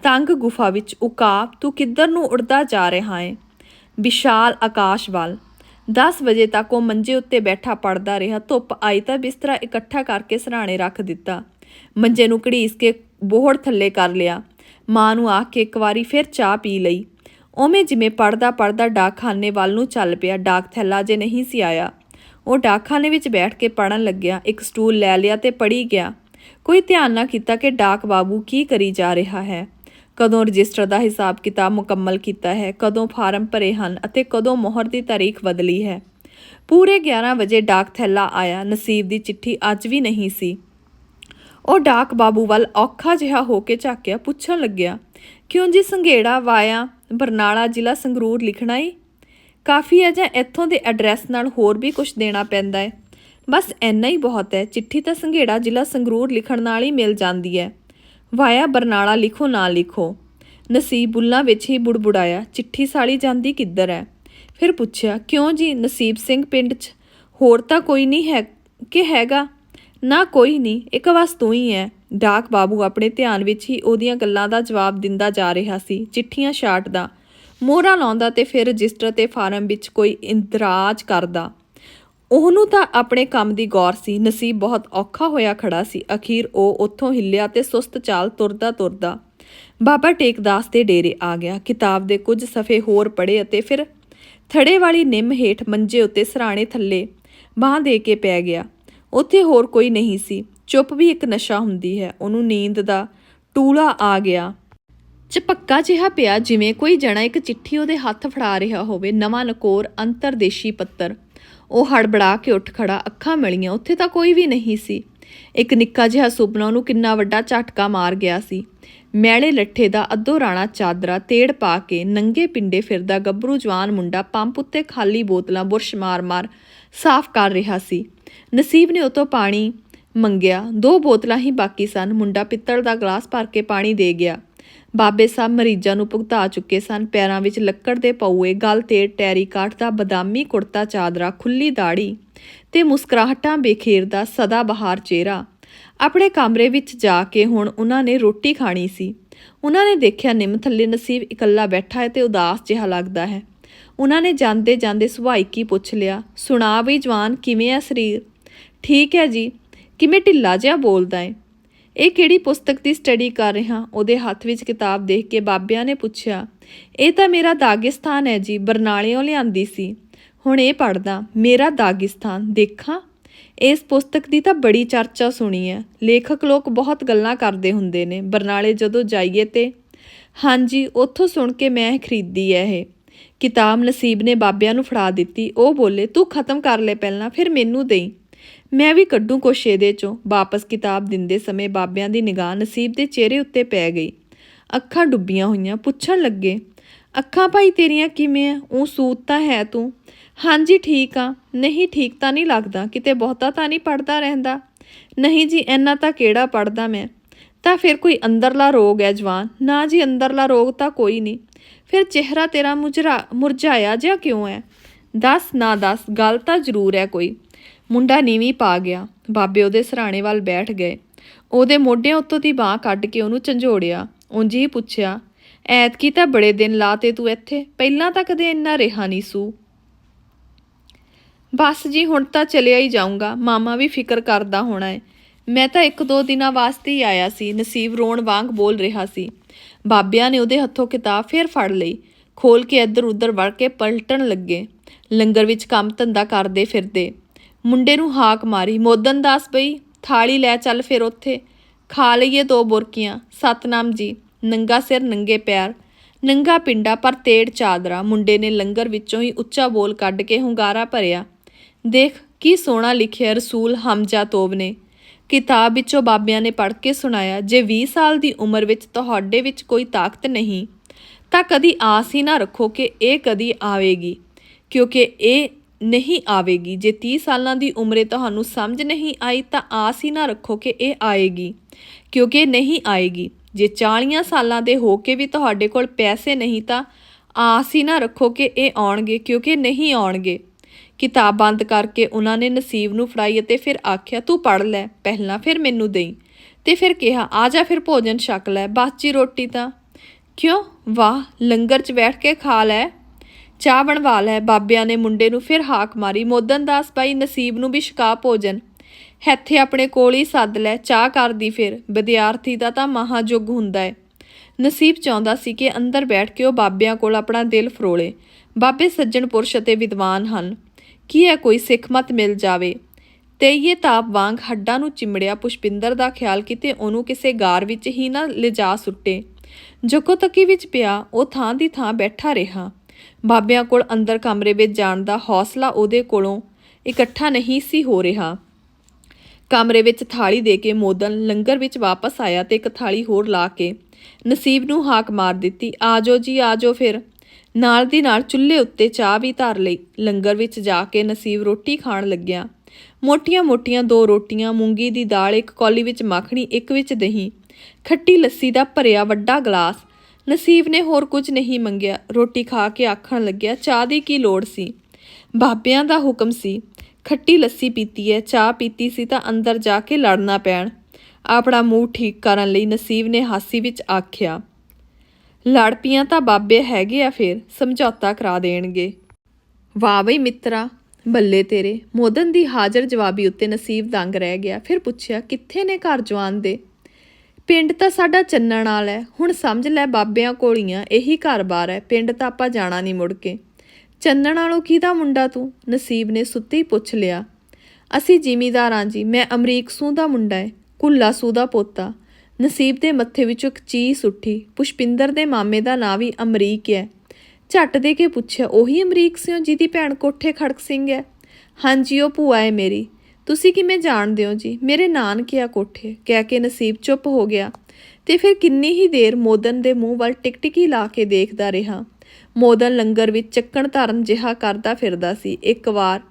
ਤੰਗ ਗੁਫਾ ਵਿੱਚ ਉਕਾਬ, ਤੂੰ ਕਿੱਧਰ ਨੂੰ ਉੜਦਾ ਜਾ ਰਿਹਾ ਹੈ ਵਿਸ਼ਾਲ ਆਕਾਸ਼ ਵੱਲ। 10 ਵਜੇ ਤੱਕ ਉਹ ਮੰਜੇ ਉੱਤੇ ਬੈਠਾ ਪੜਦਾ ਰਿਹਾ। ਧੁੱਪ ਆਈ ਤਾਂ ਬਿਸਤਰਾ ਇਕੱਠਾ ਕਰਕੇ ਸਰਾਣੇ ਰੱਖ ਦਿੱਤਾ। ਮੰਜੇ ਨੂੰ ਘੜੀਸ ਕੇ ਬੋਹੜ ਥੱਲੇ ਕਰ ਲਿਆ। ਮਾਂ ਨੂੰ ਆਖ ਕੇ ਇੱਕ ਵਾਰੀ ਫਿਰ ਚਾਹ ਪੀ ਲਈ। ਉਵੇਂ ਜਿਵੇਂ ਪੜਦਾ ਪੜਦਾ ਡਾਕਖਾਨੇ ਵੱਲ ਨੂੰ ਚੱਲ ਪਿਆ। ਡਾਕ ਥੈਲਾ ਜੇ ਨਹੀਂ ਸੀ ਆਇਆ। ਉਹ ਡਾਕਖਾਨੇ ਵਿੱਚ ਬੈਠ ਕੇ ਪੜਨ ਲੱਗਿਆ, ਇੱਕ ਸਟੂਲ ਲੈ ਲਿਆ ਤੇ ਪੜੀ ਗਿਆ। ਕੋਈ ਧਿਆਨ ਨਾ ਕੀਤਾ ਕਿ ਡਾਕ ਬਾਬੂ ਕੀ ਕਰੀ ਜਾ ਰਿਹਾ ਹੈ। ਕਦੋਂ ਰਜਿਸਟਰ ਦਾ ਹਿਸਾਬ ਕਿਤਾਬ ਮੁਕੰਮਲ ਕੀਤਾ ਹੈ, ਕਦੋਂ ਫਾਰਮ ਭਰੇ ਹਨ ਅਤੇ ਕਦੋਂ ਮੋਹਰ ਦੀ ਤਾਰੀਖ ਬਦਲੀ ਹੈ। ਪੂਰੇ 11 ਵਜੇ ਡਾਕ ਥੈਲਾ ਆਇਆ, ਨਸੀਬ ਦੀ ਚਿੱਠੀ ਅੱਜ ਵੀ ਨਹੀਂ ਸੀ। ਉਹ ਡਾਕ ਬਾਬੂ ਵੱਲ ਔਖਾ ਜਿਹਾ ਹੋ ਕੇ ਝਾਕਿਆ, ਪੁੱਛਣ ਲੱਗਿਆ, ਕਿਉਂ ਜੀ ਸੰਘੇੜਾ ਵਾਇਆ? ਬਰਨਾਲਾ ਜ਼ਿਲ੍ਹਾ ਸੰਗਰੂਰ ਲਿਖਣਾ ਈ? ਕਾਫੀ ਹੈ ਜਾਂ ਇੱਥੋਂ ਦੇ ਐਡਰੈਸ ਨਾਲ ਹੋਰ ਵੀ ਕੁਝ ਦੇਣਾ ਪੈਂਦਾ ਹੈ। ਬਸ ਇੰਨਾ ਹੀ ਬਹੁਤ ਹੈ, ਚਿੱਠੀ ਤਾਂ ਸੰਘੇੜਾ ਜ਼ਿਲ੍ਹਾ ਸੰਗਰੂਰ ਲਿਖਣ ਨਾਲ ਹੀ ਮਿਲ ਜਾਂਦੀ ਹੈ। ਵਾਇਆ ਬਰਨਾਲਾ ਲਿਖੋ, ਨਾ ਲਿਖੋ। ਨਸੀਬ ਬੁੱਲਾਂ ਵਿੱਚ ਹੀ ਬੁੜਬੁੜਾਇਆ, ਚਿੱਠੀ ਸਾਲੀ ਜਾਂਦੀ ਕਿੱਧਰ ਹੈ? ਫਿਰ ਪੁੱਛਿਆ, ਕਿਉਂ ਜੀ ਨਸੀਬ ਸਿੰਘ ਪਿੰਡ 'ਚ? ਹੋਰ ਤਾਂ ਕੋਈ ਨਹੀਂ ਹੈ ਕਿ ਹੈਗਾ? ਨਾ ਕੋਈ ਨਹੀਂ, ਇੱਕ ਵਸ ਤੂੰ ਹੀ ਹੈ। ਡਾਕ ਬਾਬੂ ਆਪਣੇ ਧਿਆਨ ਵਿੱਚ ਹੀ ਉਹਦੀਆਂ ਗੱਲਾਂ ਦਾ ਜਵਾਬ ਦਿੰਦਾ ਜਾ ਰਿਹਾ ਸੀ, ਚਿੱਠੀਆਂ ਛਾਟਦਾ। ਮੋਹਰਾ ਲਾਉਂਦਾ ਤੇ ਫਿਰ ਰਜਿਸਟਰ ਤੇ ਫਾਰਮ ਵਿੱਚ ਕੋਈ ਇੰਦਰਾਜ ਕਰਦਾ। ਉਹਨੂੰ ਤਾਂ ਆਪਣੇ ਕੰਮ ਦੀ ਗੌਰ ਸੀ, ਨਸੀਬ ਬਹੁਤ ਔਖਾ ਹੋਇਆ ਖੜਾ ਸੀ। ਅਖੀਰ ਉਹ ਉੱਥੋਂ ਹਿੱਲਿਆ ਤੇ ਸੁਸਤ ਚਾਲ ਤੁਰਦਾ ਤੁਰਦਾ ਬਾਬਾ ਟੇਕਦਾਸ ਦੇ ਡੇਰੇ ਆ ਗਿਆ। ਕਿਤਾਬ ਦੇ ਕੁਝ ਸਫ਼ੇ ਹੋਰ ਪੜ੍ਹੇ ਅਤੇ ਫਿਰ ਥੜੇ ਵਾਲੀ ਨਿੰਮ ਹੇਠ ਮੰਜੇ ਉੱਤੇ ਸਰਾਣੇ ਥੱਲੇ ਬਾਹ ਦੇ ਕੇ ਪੈ ਗਿਆ। ਉੱਥੇ ਹੋਰ ਕੋਈ ਨਹੀਂ ਸੀ। ਚੁੱਪ ਵੀ ਇੱਕ ਨਸ਼ਾ ਹੁੰਦੀ ਹੈ। ਉਹਨੂੰ ਨੀਂਦ ਦਾ ਟੂਲਾ ਆ ਗਿਆ। ਚਪੱਕਾ ਜਿਹਾ ਪਿਆ ਜਿਵੇਂ ਕੋਈ ਜਣਾ ਇੱਕ ਚਿੱਠੀ ਉਹਦੇ ਹੱਥ ਫੜਾ ਰਿਹਾ ਹੋਵੇ, ਨਵਾਂ ਨਕੋਰ ਅੰਤਰਦੇਸ਼ੀ ਪੱਤਰ। ਉਹ ਹੜਬੜਾ ਕੇ ਉੱਠ ਖੜਾ, ਅੱਖਾਂ ਮਿਲੀਆਂ, ਉੱਥੇ ਤਾਂ ਕੋਈ ਵੀ ਨਹੀਂ ਸੀ। ਇੱਕ ਨਿੱਕਾ ਜਿਹਾ ਸੁਪਨਾ ਉਹਨੂੰ ਕਿੰਨਾ ਵੱਡਾ ਝਟਕਾ ਮਾਰ ਗਿਆ ਸੀ। ਮੈਲੇ ਲੱਠੇ ਦਾ ਅੱਧੋ ਰਾਣਾ ਚਾਦਰਾ ਤੇੜ ਪਾ ਕੇ ਨੰਗੇ ਪਿੰਡੇ ਫਿਰਦਾ ਗੱਭਰੂ ਜਵਾਨ ਮੁੰਡਾ ਪੰਪ ਉੱਤੇ ਖਾਲੀ ਬੋਤਲਾਂ ਬੁਰਸ਼ ਮਾਰ-ਮਾਰ ਸਾਫ਼ ਕਰ ਰਿਹਾ ਸੀ। ਨਸੀਬ ਨੇ ਉਹ ਤੋਂ ਪਾਣੀ ਮੰਗਿਆ, ਦੋ ਬੋਤਲਾਂ ਹੀ ਬਾਕੀ ਸਨ। ਮੁੰਡਾ ਪਿੱਤਲ ਦਾ ਗਲਾਸ ਭਰ ਕੇ ਪਾਣੀ ਦੇ ਗਿਆ। ਬਾਬੇ ਸਾਹਿਬ ਮਰੀਜ਼ਾਂ ਨੂੰ ਭੁਗਤਾ ਚੁੱਕੇ ਸਨ। ਪੈਰਾਂ ਵਿੱਚ ਲੱਕੜ ਦੇ ਪਊਏ, ਗਲ ਤੇ ਟੈਰੀ ਕਾਠ ਦਾ ਬਦਾਮੀ ਕੁੜਤਾ ਚਾਦਰਾ ਖੁੱਲੀ ਦਾੜੀ ਤੇ ਮੁਸਕਰਾਹਟਾਂ ਬੇਖੇਰ ਸਦਾ ਬਹਾਰ ਚਿਹਰਾ। ਆਪਣੇ ਕਮਰੇ ਵਿੱਚ ਜਾ ਕੇ ਹੁਣ ਉਹਨਾਂ ਨੇ ਰੋਟੀ ਖਾਣੀ ਸੀ। ਉਹਨਾਂ ਨੇ ਦੇਖਿਆ ਨਿੰਮ ਥੱਲੇ ਨਸੀਬ ਇਕੱਲਾ ਬੈਠਾ ਹੈ ਤੇ ਉਦਾਸ ਜਿਹਾ ਲੱਗਦਾ ਹੈ। ਉਹਨਾਂ ਨੇ ਜਾਂਦੇ ਜਾਂਦੇ ਸੁਭਾਈਕੀ ਪੁੱਛ ਲਿਆ, ਸੁਣਾ ਬਈ ਜਵਾਨ, ਕਿਵੇਂ ਆ ਸਰੀਰ? ਠੀਕ ਹੈ ਜੀ। ਕਿਵੇਂ ਢਿੱਲਾ ਜਿਹਾ ਬੋਲਦਾ ਹੈ ਇਹ ਕਿਹੜੀ ਪੁਸਤਕ ਦੀ ਸਟੱਡੀ ਕਰ ਰਿਹਾ? ਉਹਦੇ ਹੱਥ ਵਿੱਚ ਕਿਤਾਬ ਦੇਖ ਕੇ ਬਾਬਿਆਂ ਨੇ ਪੁੱਛਿਆ, ਇਹ ਤਾਂ ਮੇਰਾ ਦਾਗਿਸਤਾਨ ਹੈ ਜੀ, ਬਰਨਾਲਿਓਂ ਲਿਆਂਦੀ ਸੀ। ਹੁਣ ਇਹ ਪੜਦਾ ਮੇਰਾ ਦਾਗਿਸਤਾਨ, ਦੇਖਾਂ? ਇਸ ਪੁਸਤਕ ਦੀ ਤਾਂ ਬੜੀ ਚਰਚਾ ਸੁਣੀ ਹੈ। ਲੇਖਕ ਲੋਕ ਬਹੁਤ ਗੱਲਾਂ ਕਰਦੇ ਹੁੰਦੇ ਨੇ, ਬਰਨਾਲੇ ਜਦੋਂ ਜਾਈਏ ਤੇ। ਹਾਂਜੀ, ਉੱਥੋਂ ਸੁਣ ਕੇ ਮੈਂ ਖਰੀਦੀ ਹੈ ਇਹ। ਕਿਤਾਬ ਨਸੀਬ ਨੇ ਬਾਬਿਆਂ ਨੂੰ ਫੜਾ ਦਿੱਤੀ। ਉਹ ਬੋਲੇ, ਤੂੰ ਖਤਮ ਕਰ ਲੈ ਪਹਿਲਾਂ, ਫਿਰ ਮੈਨੂੰ ਦੇਈ। ਮੈਂ ਵੀ ਕੱਢੂ ਕੁਛ ਇਹਦੇ ਚੋਂ। ਵਾਪਸ ਕਿਤਾਬ ਦਿੰਦੇ ਸਮੇਂ ਬਾਬਿਆਂ ਦੀ ਨਿਗਾਹ ਨਸੀਬ ਦੇ ਚਿਹਰੇ ਉੱਤੇ ਪੈ ਗਈ। ਅੱਖਾਂ ਡੁੱਬੀਆਂ ਹੋਈਆਂ, ਪੁੱਛਣ ਲੱਗੇ, ਅੱਖਾਂ ਭਾਈ ਤੇਰੀਆਂ ਕਿਵੇਂ ਆ ਉਹ ਸੂਤ ਤਾਂ ਹੈ ਤੂੰ? ਹਾਂਜੀ, ਠੀਕ ਆ। ਨਹੀਂ, ਠੀਕ ਤਾਂ ਨਹੀਂ ਲੱਗਦਾ। ਕਿਤੇ ਬਹੁਤਾ ਤਾਂ ਨਹੀਂ ਪੜਦਾ ਰਹਿੰਦਾ? ਨਹੀਂ ਜੀ, ਇੰਨਾ ਤਾਂ ਕਿਹੜਾ ਪੜਦਾ ਮੈਂ? ਤਾਂ ਫਿਰ ਕੋਈ ਅੰਦਰਲਾ ਰੋਗ ਹੈ ਜਵਾਨ? ਨਾ ਜੀ, ਅੰਦਰਲਾ ਰੋਗ ਤਾਂ ਕੋਈ ਨਹੀਂ। ਫਿਰ ਚਿਹਰਾ ਤੇਰਾ ਮੁਜਰਾ, ਮੁਰਝਾਇਆ ਜਿਹਾ ਕਿਉਂ ਹੈ ਦੱਸ, ਨਾ ਦੱਸ, ਗੱਲ ਤਾਂ ਜ਼ਰੂਰ ਹੈ ਕੋਈ। ਮੁੰਡਾ ਨੀਵੀਂ ਪਾ ਗਿਆ। ਬਾਬੇ ਉਹਦੇ ਸਰਾਣੇ ਵੱਲ ਬੈਠ ਗਏ। ਉਹਦੇ ਮੋਢਿਆਂ ਉੱਤੋਂ ਦੀ ਬਾਹ ਕੱਢ ਕੇ ਉਹਨੂੰ ਝੰਜੋੜਿਆ। ਉਂਝ ਹੀ ਪੁੱਛਿਆ, ਐਤਕੀ ਤਾਂ ਬੜੇ ਦਿਨ ਲਾਤੇ ਤੂੰ ਇੱਥੇ? ਪਹਿਲਾਂ ਤਾਂ ਕਦੇ ਇੰਨਾ ਰਿਹਾ ਨਹੀਂ ਸੂ? ਬਸ ਜੀ, ਹੁਣ ਤਾਂ ਚਲਿਆ ਹੀ ਜਾਊਂਗਾ। ਮਾਮਾ ਵੀ ਫਿਕਰ ਕਰਦਾ ਹੋਣਾ ਏ। ਮੈਂ ਤਾਂ ਇੱਕ ਦੋ ਦਿਨਾਂ ਵਾਸਤੇ ਹੀ ਆਇਆ ਸੀ। ਨਸੀਬ ਰੋਣ ਵਾਂਗ ਬੋਲ ਰਿਹਾ ਸੀ। ਬਾਬਿਆਂ ਨੇ ਉਹਦੇ ਹੱਥੋਂ ਕਿਤਾਬ ਫੇਰ ਫੜ ਲਈ। ਖੋਲ ਕੇ ਇੱਧਰ ਉੱਧਰ ਵੜ ਕੇ ਪਲਟਣ ਲੱਗੇ। ਲੰਗਰ ਵਿੱਚ ਕੰਮ ਧੰਦਾ ਕਰਦੇ ਫਿਰਦੇ। ਮੁੰਡੇ ਨੂੰ ਹਾਕ ਮਾਰੀ। ਮੋਦਨ ਦਾਸ ਬਈ, ਥਾਲੀ ਲੈ ਚੱਲ ਫਿਰ ਉੱਥੇ। ਖਾ ਲਈਏ ਦੋ ਬੁਰਕੀਆਂ। ਸਤਨਾਮ ਜੀ, ਨੰਗਾ ਸਿਰ, ਨੰਗੇ ਪੈਰ। ਨੰਗਾ ਪਿੰਡਾ ਪਰ ਤੇੜ ਚਾਦਰਾ। ਮੁੰਡੇ ਨੇ ਲੰਗਰ ਵਿੱਚੋਂ ਹੀ ਉੱਚਾ ਬੋਲ ਕੱਢ ਕੇ ਹੁੰਗਾਰਾ ਭਰਿਆ। ਦੇਖ ਕੀ ਸੋਹਣਾ ਲਿਖਿਆ ਰਸੂਲ ਹਮਜ਼ਾ ਤੋਬ ਨੇ। ਕਿਤਾਬ ਵਿੱਚੋਂ ਬਾਬਿਆਂ ਨੇ ਪੜ੍ਹ ਕੇ ਸੁਣਾਇਆ, ਜੇ 20 ਸਾਲ ਦੀ ਉਮਰ ਵਿੱਚ ਤੁਹਾਡੇ ਵਿੱਚ ਕੋਈ ਤਾਕਤ ਨਹੀਂ, ਤਾਂ ਕਦੀ ਆਸ ਹੀ ਨਾ ਰੱਖੋ ਕਿ ਇਹ ਕਦੀ ਆਵੇਗੀ, ਕਿਉਂਕਿ ਇਹ ਨਹੀਂ ਆਵੇਗੀ। ਜੇ 30 ਸਾਲਾਂ ਦੀ ਉਮਰੇ ਤੁਹਾਨੂੰ ਸਮਝ ਨਹੀਂ ਆਈ ਤਾਂ ਆਸ ਹੀ ਨਾ ਰੱਖੋ ਕਿ ਇਹ ਆਏਗੀ, ਕਿਉਂਕਿ ਨਹੀਂ ਆਏਗੀ। ਜੇ 40 ਸਾਲਾਂ ਦੇ ਹੋ ਕੇ ਵੀ ਤੁਹਾਡੇ ਕੋਲ ਪੈਸੇ ਨਹੀਂ ਤਾਂ ਆਸ ਹੀ ਨਾ ਰੱਖੋ ਕਿ ਇਹ ਆਉਣਗੇ, ਕਿਉਂਕਿ ਨਹੀਂ ਆਉਣਗੇ। ਕਿਤਾਬ ਬੰਦ ਕਰਕੇ ਉਹਨਾਂ ਨੇ ਨਸੀਬ ਨੂੰ ਫੜਾਈ ਅਤੇ ਫਿਰ ਆਖਿਆ, ਤੂੰ ਪੜ ਲੈ, ਪਹਿਲਾਂ ਫਿਰ ਮੈਨੂੰ ਦੇਈ। ਤੇ ਫਿਰ ਕਿਹਾ, ਆ ਜਾ ਫਿਰ ਭੋਜਨ ਛਕ ਲੈ ਬਾਚੀ ਰੋਟੀ ਤਾਂ। ਕਿਉਂ? ਵਾਹ, ਲੰਗਰ 'ਚ ਬੈਠ ਕੇ ਖਾ ਲੈ। ਚਾਹ ਬਣਵਾ ਲੈ। ਬਾਬਿਆਂ ਨੇ ਮੁੰਡੇ ਨੂੰ ਫਿਰ ਹਾਕ ਮਾਰੀ। ਮੋਦਨ ਦਾਸ ਬਾਈ ਨਸੀਬ ਨੂੰ ਵੀ ਛਕਾ ਭੋਜਨ। ਇੱਥੇ ਆਪਣੇ ਕੋਲ ਹੀ ਸੱਦ ਲੈ। ਚਾਹ ਕਰਦੀ ਫਿਰ। ਵਿਦਿਆਰਥੀ ਦਾ ਤਾਂ ਮਹਾਯੁੱਗ ਹੁੰਦਾ ਹੈ ਨਸੀਬ ਚਾਹੁੰਦਾ ਸੀ ਕਿ ਅੰਦਰ ਬੈਠ ਕੇ ਉਹ ਬਾਬਿਆਂ ਕੋਲ ਆਪਣਾ ਦਿਲ ਫਰੋਲੇ। ਬਾਬੇ ਸੱਜਣ ਪੁਰਸ਼ ਅਤੇ ਵਿਦਵਾਨ ਹਨ। ਕੀ ਹੈ ਕੋਈ ਸਿੱਖ ਮਤ ਮਿਲ ਜਾਵੇ? ਤੇ ਇਹ ਤਾਪ ਵਾਂਗ ਹੱਡਾਂ ਨੂੰ ਚਿਮੜਿਆ ਪੁਸ਼ਪਿੰਦਰ ਦਾ ਖਿਆਲ ਕਿਤੇ ਉਹਨੂੰ ਕਿਸੇ ਗਾਰ ਵਿੱਚ ਹੀ ਨਾ ਲਿਜਾ ਸੁੱਟੇ। ਜੁਕੋ ਤੱਕੀ ਵਿੱਚ ਪਿਆ। ਉਹ ਥਾਂ ਦੀ ਥਾਂ ਬੈਠਾ ਰਿਹਾ। ਬਾਬਿਆਂ ਕੋਲ ਅੰਦਰ ਕਮਰੇ ਵਿੱਚ ਜਾਣ ਦਾ ਹੌਸਲਾ ਉਹਦੇ ਕੋਲੋਂ ਇਕੱਠਾ ਨਹੀਂ ਸੀ ਹੋ ਰਿਹਾ। ਕਮਰੇ ਵਿੱਚ ਥਾਲੀ ਦੇ ਕੇ ਮੋਦਨ ਲੰਗਰ ਵਿੱਚ ਵਾਪਸ ਆਇਆ ਤੇ ਇੱਕ ਥਾਲੀ ਹੋਰ ਲਾ ਕੇ ਨਸੀਬ ਨੂੰ ਹਾਕ ਮਾਰ ਦਿੱਤੀ, ਆਜੋ ਜੀ, ਆਜੋ ਫਿਰ। ਨਾਲ ਦੀ ਨਾਲ ਚੁੱਲ੍ਹੇ ਉੱਤੇ ਚਾਹ ਵੀ ਧਰ ਲਈ। ਲੰਗਰ ਵਿੱਚ ਜਾ ਕੇ ਨਸੀਬ ਰੋਟੀ ਖਾਣ ਲੱਗਿਆ। ਮੋਟੀਆਂ-ਮੋਟੀਆਂ ਦੋ ਰੋਟੀਆਂ, ਮੂੰਗੀ ਦੀ ਦਾਲ, ਇੱਕ ਕੌਲੀ ਵਿੱਚ ਮੱਖਣੀ, ਇੱਕ ਵਿੱਚ ਦਹੀਂ, ਖੱਟੀ ਲੱਸੀ ਦਾ ਭਰਿਆ ਵੱਡਾ ਗਲਾਸ ਨਸੀਬ ਨੇ ਹੋਰ ਕੁਝ ਨਹੀਂ ਮੰਗਿਆ। ਰੋਟੀ ਖਾ ਕੇ ਆਖਣ ਲੱਗਿਆ, ਚਾਹ ਦੀ ਕੀ ਲੋੜ ਸੀ? ਬਾਬਿਆਂ ਦਾ ਹੁਕਮ ਸੀ। ਖੱਟੀ ਲੱਸੀ ਪੀਤੀ ਹੈ ਚਾਹ ਪੀਤੀ ਸੀ ਤਾਂ ਅੰਦਰ ਜਾ ਕੇ ਲੜਨਾ ਪੈਣ। ਆਪਣਾ ਮੂੰਹ ਠੀਕ ਕਰਨ ਲਈ ਨਸੀਬ ਨੇ ਹਾਸੀ ਵਿੱਚ ਆਖਿਆ, ਲੜ ਪੀਆਂ ਤਾਂ ਬਾਬੇ ਹੈਗੇ ਆ ਫਿਰ, ਸਮਝੌਤਾ ਕਰਾ ਦੇਣਗੇ। ਵਾਹ ਬਈ ਮਿੱਤਰਾ, ਬੱਲੇ ਤੇਰੇ। ਮੋਦਨ ਦੀ ਹਾਜ਼ਰ ਜਵਾਬੀ ਉੱਤੇ ਨਸੀਬ ਦੰਗ ਰਹਿ ਗਿਆ। ਫਿਰ ਪੁੱਛਿਆ, ਕਿੱਥੇ ਨੇ ਘਰ ਜਵਾਨ ਦੇ? ਪਿੰਡ ਤਾਂ ਸਾਡਾ ਚੰਨਣ ਵਾਲਾ ਹੈ। ਹੁਣ ਸਮਝ ਲੈ ਬਾਬਿਆਂ ਕੋਲੀਆਂ, ਇਹੀ ਘਰ-ਬਾਰ ਹੈ। ਪਿੰਡ ਤਾਂ ਆਪਾਂ ਜਾਣਾ ਨਹੀਂ ਮੁੜ ਕੇ। ਚੰਨਣ ਵਾਲੋ ਕਿਹਦਾ ਮੁੰਡਾ ਤੂੰ? ਨਸੀਬ ਨੇ ਸੁੱਤੇ ਪੁੱਛ ਲਿਆ। ਅਸੀਂ ਜ਼ਿਮੀਦਾਰਾਂ ਜੀ, ਮੈਂ ਅਮਰੀਕ ਸੂ ਦਾ ਮੁੰਡਾ ਹੈ, ਕੁੱਲਾ ਸੂ ਦਾ ਪੋਤਾ। ਨਸੀਬ ਦੇ ਮੱਥੇ ਵਿੱਚੋਂ ਇੱਕ ਚੀਸ ਉੱਠੀ ਪੁਸ਼ਪਿੰਦਰ ਦੇ ਮਾਮੇ ਦਾ ਨਾਂ ਵੀ ਅਮਰੀਕ ਹੈ। ਝੱਟ ਦੇ ਕੇ ਪੁੱਛਿਆ, ਉਹੀ ਅਮਰੀਕ ਸਿਓ ਜਿਹਦੀ ਭੈਣ ਕੋਠੇ ਖੜਕ ਸਿੰਘ ਹੈ? ਹਾਂਜੀ, ਉਹ ਭੂਆ ਹੈ ਮੇਰੀ। ਤੁਸੀਂ ਕਿਵੇਂ ਜਾਣਦੇ ਹੋ ਜੀ? ਮੇਰੇ ਨਾਨਕੇ ਆ ਕੋਠੇ। ਕਹਿ ਕੇ ਨਸੀਬ ਚੁੱਪ ਹੋ ਗਿਆ ਤੇ ਫਿਰ ਕਿੰਨੀ ਹੀ ਦੇਰ ਮੋਦਨ ਦੇ ਮੂੰਹ ਵੱਲ ਟਿਕਟਿਕੀ ਲਾ ਕੇ ਦੇਖਦਾ ਰਿਹਾ। ਮੋਦਨ ਲੰਗਰ ਵਿੱਚ ਚੱਕਣ ਧਰਨ ਜਿਹਾ ਕਰਦਾ ਫਿਰਦਾ ਸੀ। ਇੱਕ ਵਾਰ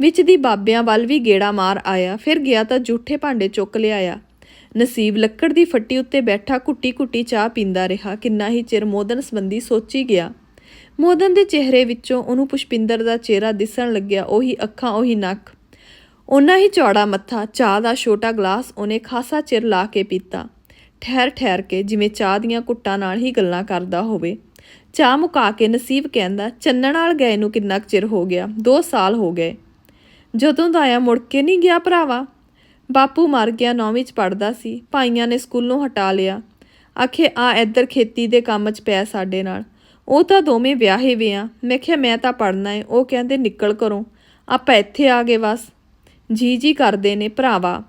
ਵਿੱਚ ਦੀ ਬਾਬਿਆਂ ਵੱਲ ਵੀ ਗੇੜਾ ਮਾਰ ਆਇਆ, ਫਿਰ ਗਿਆ ਤਾਂ ਜੂਠੇ ਭਾਂਡੇ ਚੁੱਕ ਲਿਆਇਆ। ਨਸੀਬ ਲੱਕੜ ਦੀ ਫੱਟੀ ਉੱਤੇ ਬੈਠਾ ਕੁੱਟੀ-ਕੁੱਟੀ ਚਾਹ ਪੀਂਦਾ ਰਿਹਾ। ਕਿੰਨਾ ਹੀ ਚਿਰ ਮੋਦਨ ਸੰਬੰਧੀ ਸੋਚੀ ਗਿਆ। ਮੋਦਨ ਦੇ ਚਿਹਰੇ ਵਿੱਚੋਂ ਉਹਨੂੰ ਪੁਸ਼ਪਿੰਦਰ ਦਾ ਚਿਹਰਾ ਦਿਸਣ ਲੱਗਿਆ। ਉਹੀ ਅੱਖਾਂ, ਉਹੀ ਨੱਕ। ਉਹਨਾਂ ਹੀ ਚੌੜਾ ਮੱਥਾ, ਚਾਹ ਦਾ ਛੋਟਾ ਗਲਾਸ ਉਹਨੇ ਖਾਸਾ ਚਿਰ ਲਾ ਕੇ ਪੀਤਾ। ਠਹਿਰ ਠਹਿਰ ਕੇ ਜਿਵੇਂ ਚਾਹ ਦੀਆਂ ਕੁੱਟਾਂ ਨਾਲ ਹੀ ਗੱਲਾਂ ਕਰਦਾ ਹੋਵੇ। ਚਾਹ ਮੁਕਾ ਕੇ ਨਸੀਬ ਕਹਿੰਦਾ, ਚੰਨਣ ਨਾਲ ਗਏ ਨੂੰ ਕਿੰਨਾ ਕੁ ਚਿਰ ਹੋ ਗਿਆ? 2 ਸਾਲ ਹੋ ਗਏ। ਜਦੋਂ ਦਾ ਆਇਆ ਮੁੜ ਕੇ ਨਹੀਂ ਗਿਆ ਭਰਾਵਾ। ਬਾਪੂ ਮਰ ਗਿਆ, ਨੌਵੀਂ ਚ ਪੜਦਾ ਸੀ। ਭਾਈਆਂ ਨੇ ਸਕੂਲੋਂ ਹਟਾ ਲਿਆ। ਆਖੇ, ਆ ਇੱਧਰ ਖੇਤੀ ਦੇ ਕੰਮ 'ਚ ਪਿਆ ਸਾਡੇ ਨਾਲ। ਉਹ ਤਾਂ ਦੋਵੇਂ ਵਿਆਹੇ ਵੇ ਆ। ਮੈਂ ਕਿਹਾ, ਮੈਂ ਤਾਂ ਪੜਨਾ ਏ। ਉਹ ਕਹਿੰਦੇ, ਨਿਕਲ ਕਰੋ ਆਪਾਂ ਇੱਥੇ ਆ ਗਏ ਬਸ। ਜੀ ਜੀ ਕਰਦੇ ਨੇ ਭਰਾਵਾ।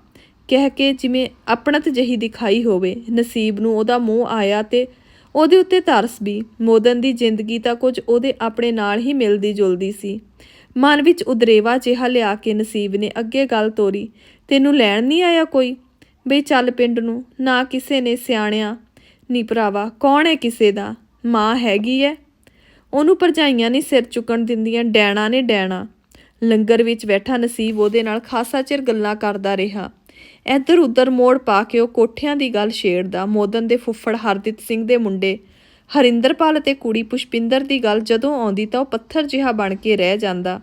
ਕਹਿ ਕੇ ਜਿਵੇਂ ਆਪਣਤ ਜਹੀ ਦਿਖਾਈ ਹੋਵੇ, ਨਸੀਬ ਨੂੰ ਉਹਦਾ ਮੂੰਹ ਆਇਆ ਤੇ ਉਹਦੇ ਉੱਤੇ ਤਰਸ ਵੀ। ਮੋਦਨ ਦੀ ਜ਼ਿੰਦਗੀ ਤਾਂ ਕੁਝ ਉਹਦੇ ਆਪਣੇ ਨਾਲ ਹੀ ਮਿਲਦੀ ਜੁਲਦੀ ਸੀ। ਮਨ ਵਿੱਚ ਉਦਰੇਵਾ ਜਿਹਾ ਲਿਆ ਕੇ ਨਸੀਬ ਨੇ ਅੱਗੇ ਗੱਲ ਤੋਰੀ, ਤੈਨੂੰ ਲੈਣ ਨਹੀਂ ਆਇਆ ਕੋਈ? ਬਈ ਚੱਲ ਪਿੰਡ ਨੂੰ, ਨਾ ਕਿਸੇ ਨੇ ਸਿਆਣਿਆ। ਨਹੀਂ ਭਰਾਵਾ, ਕੌਣ ਹੈ ਕਿਸੇ ਦਾ? ਮਾਂ ਹੈਗੀ ਐ? ਉਹਨੂੰ ਭਰਜਾਈਆਂ ਨਹੀਂ ਸਿਰ ਚੁੱਕਣ ਦਿੰਦੀਆਂ, ਡੈਣਾ ਨੇ ਡੈਣਾ। ਲੰਗਰ ਵਿੱਚ ਬੈਠਾ ਨਸੀਬ ਉਹਦੇ ਨਾਲ ਖਾਸਾ ਚਿਰ ਗੱਲਾਂ ਕਰਦਾ ਰਿਹਾ। ਇੱਧਰ ਉੱਧਰ ਮੋੜ ਪਾ ਕੇ ਉਹ ਕੋਠਿਆਂ ਦੀ ਗੱਲ ਛੇੜਦਾ। ਮੋਦਨ ਦੇ ਫੁੱਫੜ ਹਰਦਿਤ ਸਿੰਘ ਦੇ ਮੁੰਡੇ ਹਰਿੰਦਰਪਾਲ ਅਤੇ ਕੁੜੀ ਪੁਸ਼ਪਿੰਦਰ ਦੀ ਗੱਲ ਜਦੋਂ ਆਉਂਦੀ ਤਾਂ ਉਹ ਪੱਥਰ ਜਿਹਾ ਬਣ ਕੇ ਰਹਿ ਜਾਂਦਾ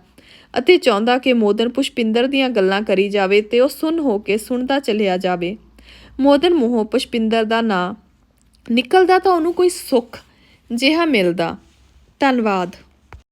ਅਤੇ ਚਾਹੁੰਦਾ ਕਿ ਮੋਦਨ ਪੁਸ਼ਪਿੰਦਰ ਦੀਆਂ ਗੱਲਾਂ ਕਰੀ ਜਾਵੇ ਤੇ ਉਹ ਸੁਣ ਹੋ ਕੇ ਸੁਣਦਾ ਚਲਿਆ ਜਾਵੇ। ਮੋਦਨ ਮੂੰਹੋਂ ਪੁਸ਼ਪਿੰਦਰ ਦਾ ਨਾਂ, ਨਿਕਲਦਾ ਤਾਂ ਉਹਨੂੰ ਕੋਈ ਸੁੱਖ ਜਿਹਾ ਮਿਲਦਾ। ਧੰਨਵਾਦ।